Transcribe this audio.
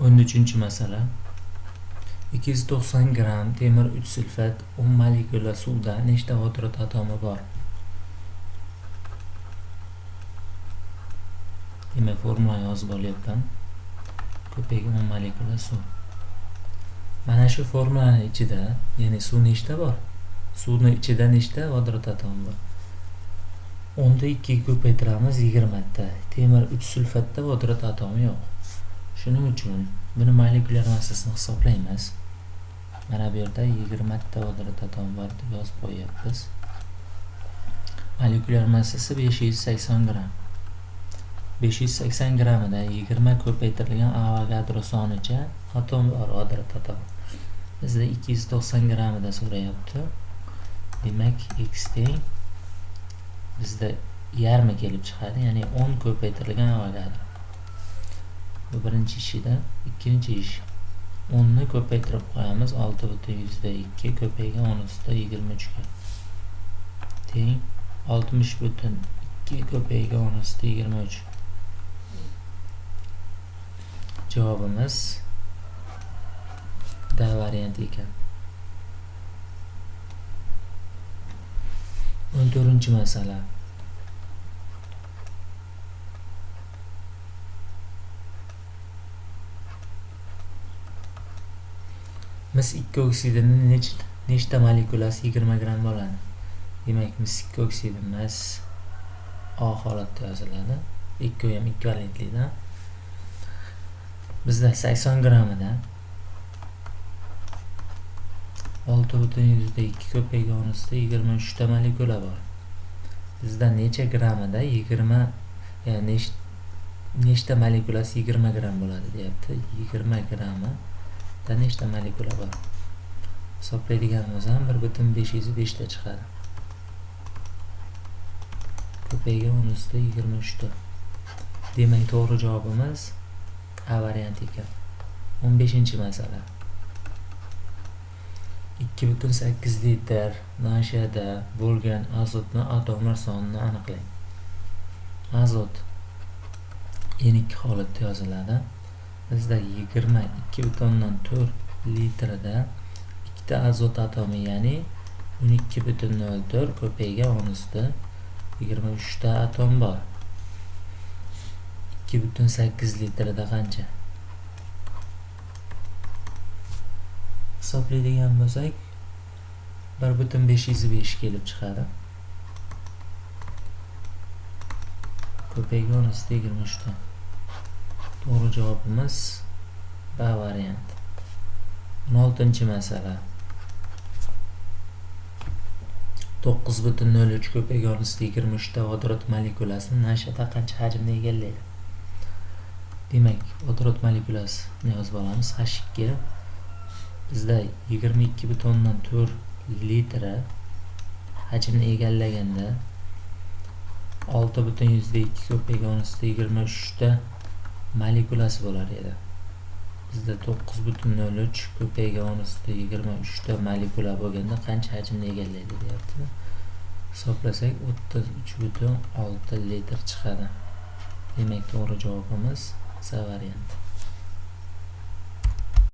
o'n uchinchi masala. Ikki yuz to'qson gramm temir uch sulfat o'n molekula suvda nechta vodorod atomi bor? Demak formulani yozib olyapman ko'paygan o'n molekula suv. Mana shu formulani ichida ya'ni suv nechta bor? Suvni ichida nechta vodorod atomi bor? O'nda ikkiga ko'paytiramiz yigirmata. Temir uch sulfatda vodorod atomi yo'q. Shuning uchun buni molekulyar massasini hisoblaymiz. Mana bu yerda yigirmata odrat atom bor deb yozib qo'yyapmiz molekulyar massasi besh yuz sakson gramm besh yuz sakson grammida yigirma ko'paytirilgan avogadro sonicha atom bor odrat atom bizda ikki yuz to'qson grammida so'rayapti. Demak x teng bizda yarmi kelib chiqadi ya'ni o'n ko'paytirilgan avogadro bu birinchi ishida ikkinchi ish. O'nni ko'paytirib qo'yamiz olti butun yuzda ikki ko'paygan o'n ustida yigirma uchga teng oltmish butun ikki ko'paygan o'n ustida yigirma uch. Javobimiz d varianti ekan. O'n to'rtinchi masala. Mis ikki oksidini nechta molekulasi yigirma gramm bo'ladi? Demak mis ikki oksidimiz o holatda yoziladi. Ikkovi ham ekvivalentlikda. Bizda sakson grammida olti butun yuzda ikki ko'paygan yigirma uchta molekula bor. Bizda necha grammida yigirma nechta molekulasi yigirma gramm bo'ladi deyapti? Yigirma grammi da nechta molekula bor? Hisoblaydigan bo'lsam bir butun besh yuz beshta chiqadi. Ko'paygan o'n ustida yigirma uchta. Demak to'g'ri javobimiz a varianti ekan. o'n beshinchi masala. Ikki butun sakkiz litr nashada bo'lgan azotni atomlar sonini aniqlang. Azot n ikki holatda yoziladi. Bizda yigirma ikki butun to'rt litrda ikkita azot atomi ya'ni o'n ikki butun nol to'rt ko'paygan o'n ustida yigirma uchta atom bor. Ikki butun sakkiz litrda qancha? Hisoblaydigan bo'lsak bir butun besh yuz besh kelib chiqadi. Ko'paygan ustida yigirma uchta. To'g'ri javobimiz b varianti o'n oltinchi masala. To'qqiz butun nol uch ko'paygan yigirma uchta vodorod molekulasini nashada qancha hajmni egallaydi. Demak vodorod molekulasini yozib olamiz h ikki bizda yigirma ikki butun o'ndan to'rt litri hajmni egallaganda olti butun yuzda ikki yigirma uchta molekulasi bo'lar edi. Bizda to'qqiz butun nol uch ko'paygan o'n ustida yigirma uchta molekula bo'lganda qancha hajmni egallaydi deyapti. Hisoblasak o'ttiz uch butun olti litr chiqadi. Demak to'g'ri javobimiz c varianti